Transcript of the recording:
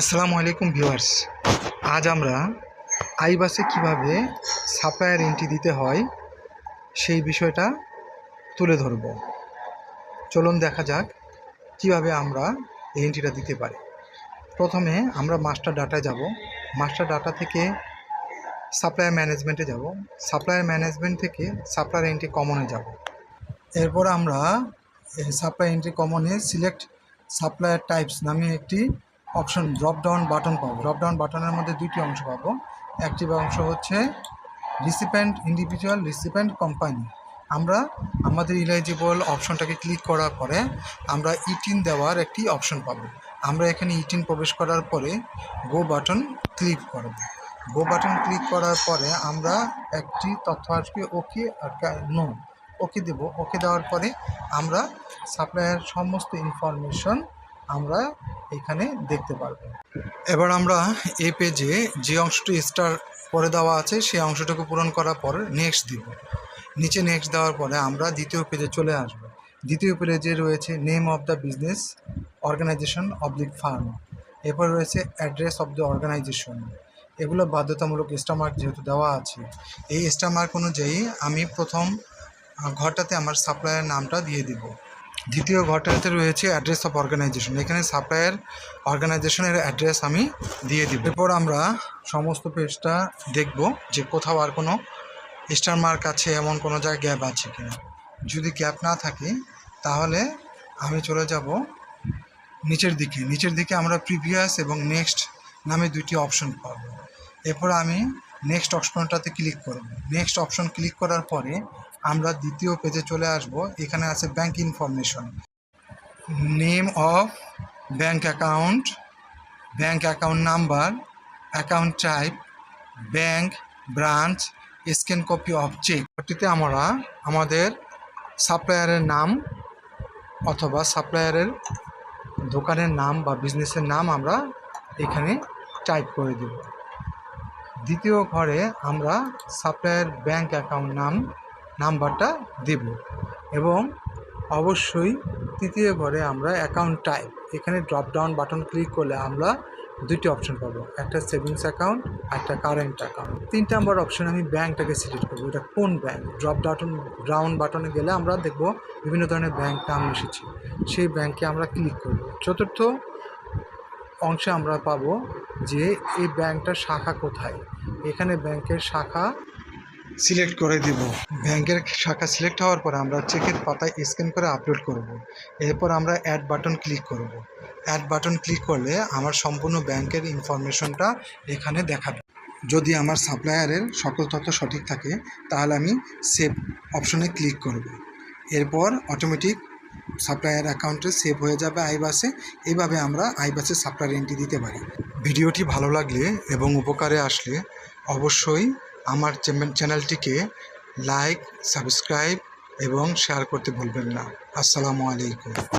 আসসালামু আলাইকুম ভিউয়ার্স। আজ আমরা আইবাসে কীভাবে সাপ্লায়ার এন্ট্রি দিতে হয় সেই বিষয়টা তুলে ধরব। চলুন দেখা যাক কীভাবে আমরা এই এন্ট্রিটা দিতে পারি। প্রথমে আমরা মাস্টার ডাটায় যাব। মাস্টার ডাটা থেকে সাপ্লায়ার ম্যানেজমেন্টে যাব। সাপ্লায়ার ম্যানেজমেন্ট থেকে সাপ্লায়ার এন্ট্রি কমনে যাব। এরপর আমরা সাপ্লাই এন্ট্রি কমনে সিলেক্ট সাপ্লায়ার টাইপস নামে একটি অপশন ড্রপ ডাউন বাটন পাবো। ড্রপ ডাউন বাটনের মধ্যে দুইটি অংশ পাবো। একটি অংশ হচ্ছে রিসিপেন্ট ইন্ডিভিজুয়াল রিসিপেন্ট কোম্পানি আমরা আমাদের ইলাইজিবল অপশনটাকে ক্লিক করার পরে আমরা ইটিন দেওয়ার একটি অপশন পাবো। আমরা এখানে ইটিন প্রবেশ করার পরে গো বাটন ক্লিক করব। গো বাটন ক্লিক করার পরে আমরা একটি তথ্য আসবে ওকে আর নো ওকে দেব। ওকে দেওয়ার পরে আমরা সাপ্লায়ার সমস্ত ইনফরমেশন আমরা এখানে দেখতে পারব। এবার আমরা এই পেজে যে অংশটি স্টার পরে দেওয়া আছে, সেই অংশটুকু পূরণ করার পর নেক্সট দিব। নিচে নেক্সট দেওয়ার পরে আমরা দ্বিতীয় পেজে চলে আসব। দ্বিতীয় পেজে রয়েছে name of the business organization oblique firm এরপর রয়েছে অ্যাড্রেস অফ দ্য অর্গানাইজেশন এগুলো বাধ্যতামূলক স্টার মার্ক যেহেতু দেওয়া আছে, এই স্টার মার্ক অনুযায়ী আমি প্রথম ঘরটাতে আমার সাপ্লায়ার নামটা দিয়ে দিব। দ্বিতীয় ঘরটাতে রয়েছে অ্যাড্রেস অফ অর্গানাইজেশন এখানে সাপ্লায়ার অর্গানাইজেশনের অ্যাড্রেস আমি দিয়ে দিব। এরপর আমরা সমস্ত পেজটা দেখব যে কোথাও আর কোনো স্টার আছে, এমন কোনো জায়গায় গ্যাপ আছে কিনা। যদি গ্যাপ না থাকে, তাহলে আমি চলে যাব নিচের দিকে। নিচের দিকে আমরা প্রিভিয়াস এবং নেক্সট নামে দুইটি অপশন পাবো। এরপর আমি নেক্সট অপশনটাতে ক্লিক করব। নেক্সট অপশন ক্লিক করার পরে আমরা দ্বিতীয় পেজে চলে আসব। এখানে আছে bank information name of bank account bank account number account type bank branch scan copy of cheque ওটিতে আমরা আমাদের সাপ্লায়ারের নাম অথবা সাপ্লায়ারের দোকানের নাম বা বিজনেসের নাম আমরা এখানে টাইপ করে দেব। দ্বিতীয় ঘরে আমরা সাপ্লায়ার ব্যাংক অ্যাকাউন্ট নাম নাম্বারটা দেব। এবং অবশ্যই তৃতীয় ঘরে আমরা অ্যাকাউন্ট টাইপ এখানে ড্রপ ডাউন বাটন ক্লিক করলে আমরা দুইটি অপশন পাবো, একটা সেভিংস অ্যাকাউন্ট একটা কারেন্ট অ্যাকাউন্ট তিন নম্বর অপশন আমি ব্যাংকটাকে সিলেক্ট করব, এটা কোন ব্যাংক ড্রপ ডাউন ডাউন বাটনে গেলে আমরা দেখব বিভিন্ন ধরনের ব্যাংক নাম এসেছে, সেই ব্যাংকে আমরা ক্লিক করব। চতুর্থ অংশে আমরা পাবো যে এই ব্যাংকটার শাখা কোথায়? এখানে ব্যাংকের শাখা সিলেক্ট করে দিব। ব্যাংকের শাখা সিলেক্ট হওয়ার পর আমরা চেকের পাতায় স্ক্যান করে আপলোড করব। এরপর আমরা অ্যাড বাটন ক্লিক করব। অ্যাড বাটন ক্লিক করলে আমার সম্পূর্ণ ব্যাংকের ইনফরমেশনটা এখানে দেখাবে। যদি আমার সাপ্লায়ারের সকল তথ্য সঠিক থাকে, তাহলে আমি সেভ অপশনে ক্লিক করব। এরপর অটোমেটিক সাপ্লায়ার অ্যাকাউন্টে সেভ হয়ে যাবে আইবাসে এইভাবে আমরা আইবাসে সাপ্লায়ার এন্ট্রি দিতে পারি। ভিডিওটি ভালো লাগলে এবং উপকারে আসলে অবশ্যই আমার চ্যানেল- চ্যানেলটিকে লাইক সাবস্ক্রাইব এবং শেয়ার করতে ভুলবেন না। আসসালামু আলাইকুম।